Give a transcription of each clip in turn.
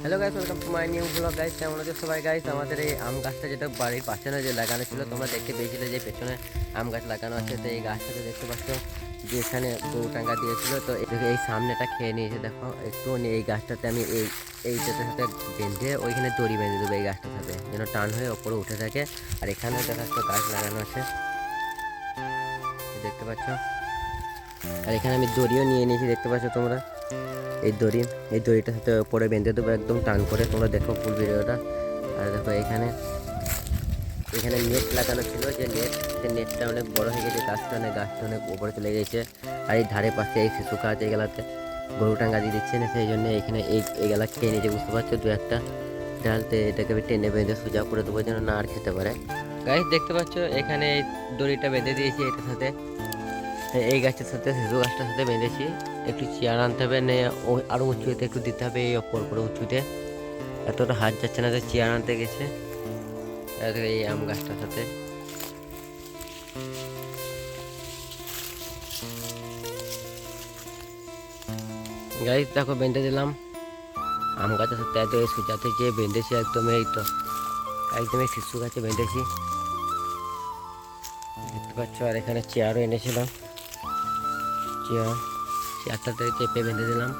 Hello guys welcome to my new blog guys কেমন আছো সবাই গাইস আমাদের এই আম গাছটা যেটা বাড়ির পাশে যে লাগানো ছিল, তোমরা দেখতে পেয়েছিলে যে পেছনে আম গাছ লাগানো আছে। তো এই গাছটাতে দেখতে পাচ্ছ যে এখানে টাঙ্গা দিয়েছিল। তো এই- এই সামনেটা খেয়ে নিয়েছে, দেখো। একটু এই গাছটাতে আমি এই এইটাতে সাথে বেঁধে ওইখানে দড়ি বেঁধে দেবো এই গাছটার সাথে, যেন টান হয়ে ওপরে উঠে থাকে। আর এখানে দেখাচ্ছ গাছ লাগানো আছে। দেখতে পাচ্ছ? আর এখানে আমি দড়িও নিয়ে নিয়েছি, দেখতে পাচ্ছ তোমরা? এই দড়ি, এই দড়িটার সাথে উপরে বেঁধে দেবো, একদম টান করে। তোমরা দেখো ফুল ভিডিওটা। আর দেখো এখানে এখানে নেট লাগানো ছিল যে নেট সে নেটটা অনেক বড় হয়ে গেছে, গাছটা অনেক গাছটা অনেক উপরে চলে গেছে। আর এই ধারে পাশে এই শিশু গাছ এগুলাতে গরু টাঙ্গা দিয়ে দিচ্ছে না, সেই জন্য এখানে এই এগুলা খেয়ে নিয়েছে বুঝতে পারছ, দু একটা ডালতে এটাকে টেনে বেঁধে সোজা করে দেবো, যেন না আর খেতে পারে। গাছ দেখতে পাচ্ছ, এখানে এই দড়িটা বেঁধে দিয়েছি এটার সাথে। এই গাছের সাথে শিশু গাছটার সাথে বেঁধেছি। একটু চেয়ার আনতে হবে, নে আরও উঁচুতে একটু দিতে হবে, এই অপর করে উঁচুতে। এতটা হাত যাচ্ছে না যে চেয়ার আনতে গেছে। এই আম গাছটার সাথে। গাছ দেখো, বেঁধে দিলাম। আম গাছের সাথে এত সুজাতে যে বেঁধেছি একদম এই তো। একদম শিশু গাছে বেঁধেছি। দেখতে পাচ্ছ, আর এখানে চেয়ারও এনেছিলাম। চেয়ার চেয়ারটাতে চেপে বেঁধে দিলাম।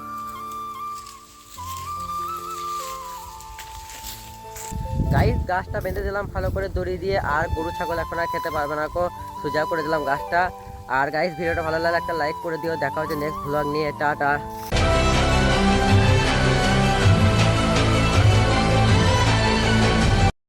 গাইস, গাছটা বেঁধে দিলাম ভালো করে দড়ি দিয়ে, আর গরু, ছাগল এখন আর খেতে পারবে না কো সোজা করে দিলাম গাছটা। আর গাইস, ভিডিওটা ভালো লাগলে একটা লাইক করে দিও। দেখা হচ্ছে নেক্সট ব্লগ নিয়ে। টাটা।